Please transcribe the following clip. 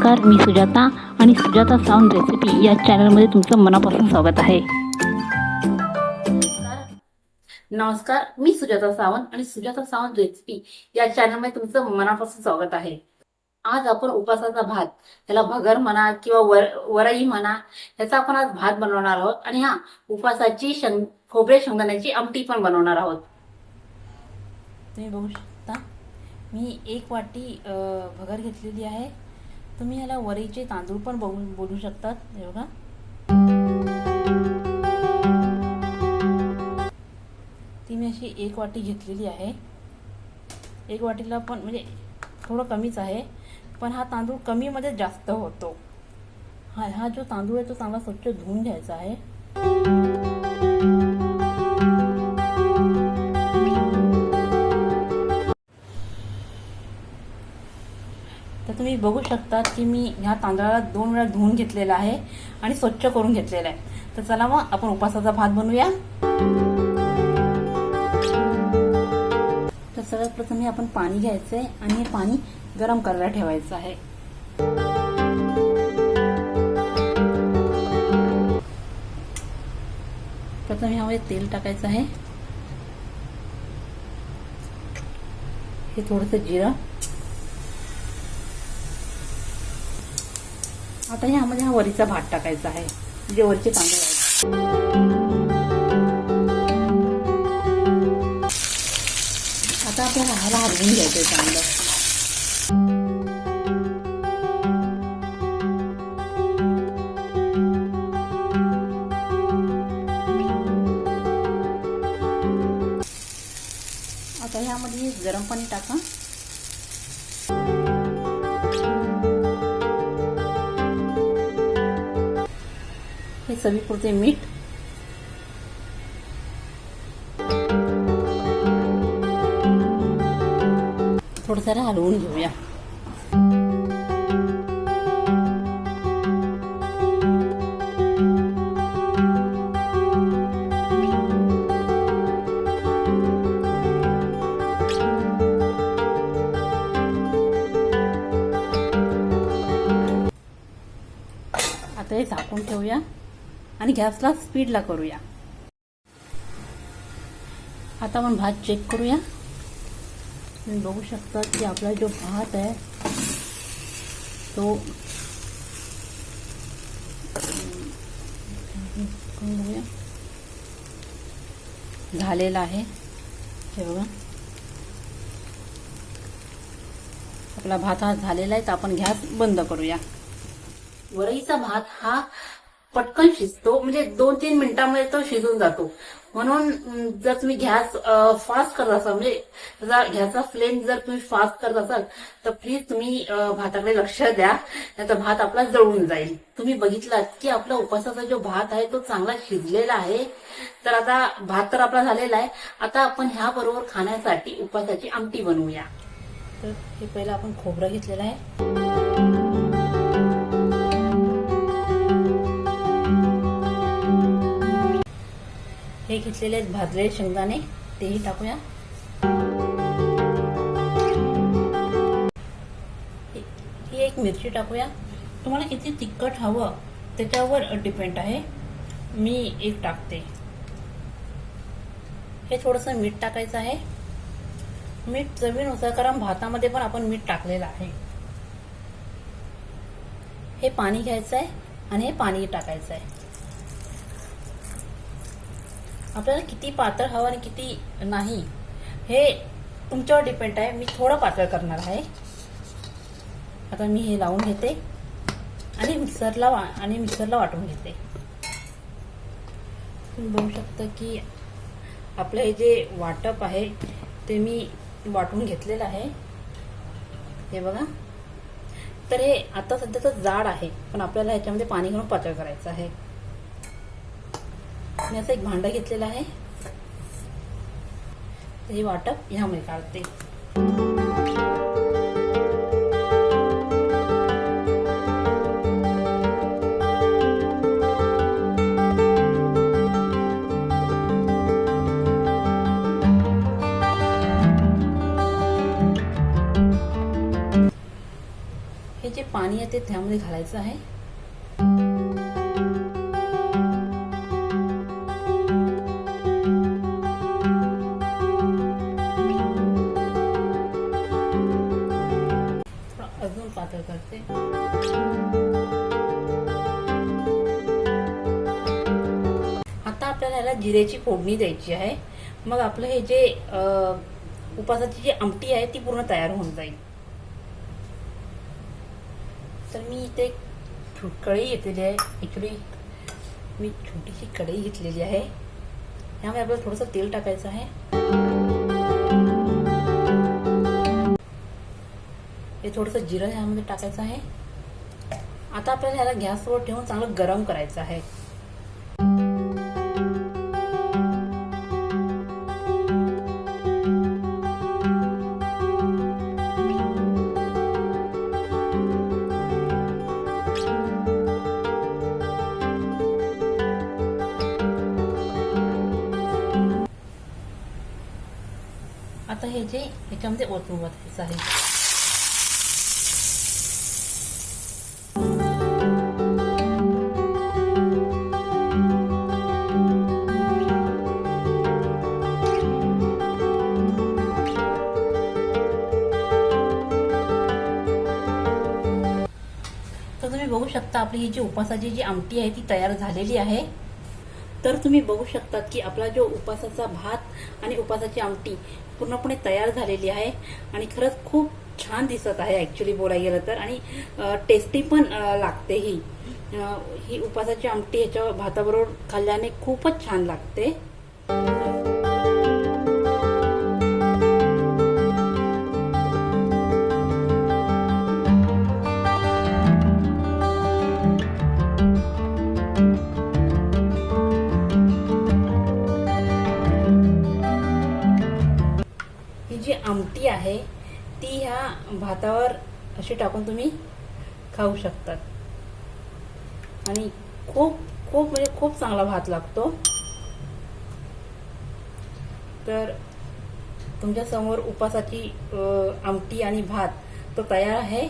नमस्कार मी सुजाता आणि Sujata sound recipe या चॅनलमध्ये तुमचं मनापासून स्वागत आहे. नमस्कार मी सुजाता सावंत आणि सुजाता सावंत रेसिपी या चॅनलमध्ये तुमचं मनापासून स्वागत आहे. आज आपण उपासाचा भात त्याला भगर म्हणा किंवा वर वरई म्हणा याचा आपण आज भात बनवणार आहोत आणि हा उपासाची शंग खोबरे शेंगदाण्याची आमटी पण बनवणार आहोत. तुम्ही बघू शकता मी एक वाटी भगर घेतलेली आहे. तुम्ही ह्याला वरीचे तांदूळ पण बघून बोलू शकतात हे बघा. ती मी अशी एक वाटी घेतलेली आहे. एक वाटीला पण म्हणजे थोडं कमीच आहे पण हा तांदूळ कमीमध्ये जास्त होतो. हा हा जो तांदूळ आहे तो चांगला स्वच्छ धुवून घ्यायचा आहे. तुम्ही बघू शकता की मी ह्या तांदळाला दोन वेळा धुवून घेतलेला आहे आणि स्वच्छ करून घेतलेला आहे. तर चला मग आपण उपासाचा भात बनवूया. तर सगळ्यात प्रथम हे आपण पाणी घ्यायचं आहे आणि हे पाणी गरम करायला ठेवायचं आहे. प्रथम ह्यामध्ये तेल टाकायचं आहे. हे थोडंसं जिरं. आता ह्यामध्ये म्हणजे हा वरीचा भात टाकायचा आहे. जे वरचे तांदूळ आहेत. आता आपल्याला ह्याला हरवून घ्यायचं आहे चांगलं. आता ह्यामध्ये गरम पाणी टाका. चवीपुरते मीठ. थोडं हलवून घेऊया. आता हे झाकून ठेवूया. आणि गॅसला स्पीडला करूया. आता आपण भात चेक करूया. तुम्ही बघू शकता की आपला जो भात आहे तो झालेला आहे. हे बघा. आपला भात हा झालेला आहे तर आपण गॅस बंद करूया. वरईचा भात हा पटकन शिजतो. म्हणजे दोन तीन मिनिटांमध्ये तो शिजून जातो. म्हणून जर तुम्ही गॅस फास्ट करत असाल म्हणजे गॅसचा फ्लेम जर तुम्ही फास्ट करत असाल तर प्लीज तुम्ही भाताकडे लक्ष द्या. नाही तर भात आपला जळून जाईल. तुम्ही बघितलात की आपला उपवासाचा जो भात आहे तो चांगला शिजलेला आहे. तर आता भात तर आपला झालेला आहे. आता आपण ह्या बरोबर खाण्यासाठी उपवासाची आमटी बनवूया. तर हे पहिलं आपण खोबरं घेतलेलं आहे. हे घेतलेले आहेत भाजलेले शेंगदाणे तेही टाकूया. ही- ही एक मिरची टाकूया. तुम्हाला किती तिखट हवं त्याच्यावर डिपेंड आहे. मी एक टाकते. हे थोडंसं मीठ टाकायचं आहे. मीठ चवीनुसार कारण भातामध्ये पण आपण मीठ टाकलेलं आहे. हे पाणी घ्यायचं आहे आणि हे पाणी टाकायचं आहे. आपल्याला किती पातळ हवं आणि किती नाही हे तुमच्यावर डिपेंड आहे. मी थोडं पातळ करणार आहे. आता मी हे लावून घेते आणि मिक्सरला वा आणि मिक्सरला वाटून घेते. तुम्ही बघू शकता की आपलं हे जे वाटप आहे ते मी वाटून घेतलेलं आहे. हे बघा. तर हे आता सध्या तर जाड आहे पण आपल्याला ह्याच्यामध्ये पाणी घालून पातळ करायचं आहे. मी असं एक भांडं घेतलेलं आहे. हे वाटप ह्यामुळे काढते. हे जे पाणी पाणी आहे ते त्यामध्ये घालायचं आहे. आपल्याला याला जिऱ्याची फोडणी द्यायची आहे. मग आपलं हे जे उपासाची जी आमटी आहे ती पूर्ण तयार होऊन जाईल. तर मी इथे कढई घेतलेली आहे. ॲक्च्युली मी छोटीशी कढई घेतलेली आहे. ह्यामध्ये आपल्याला थोडंसं तेल टाकायचं आहे. हे थोडंसं जिरं ह्यामध्ये टाकायचं आहे. आता आपल्याला ह्याला गॅसवर ठेवून चांगलं गरम करायचं आहे. आता हे जे ह्याच्यामध्ये ओतून वतायचं आहे. तर तुम्ही बघू शकता आपली ही जी उपासाची जी आमटी आहे ती तयार झालेली आहे. तर तुम्ही बघू शकतात की आपला जो उपासाचा भात आणि उपासाची आमटी पूर्णपणे तयार झालेली आहे. आणि खरंच खूप छान दिसत आहे ॲक्च्युली बोलायला गेलं तर. आणि टेस्टी पण लागते ही. ही उपासाची आमटी ह्याच्या भाताबरोबर खाल्ल्याने खूपच छान लागते. भातावर अशी टाकून तुम्ही खाऊ शकतात. आणि खूप खूप म्हणजे खूप चांगला भात लागतो. तर तुमच्यासमोर उपासाची आमटी आणि भात तो तयार आहे.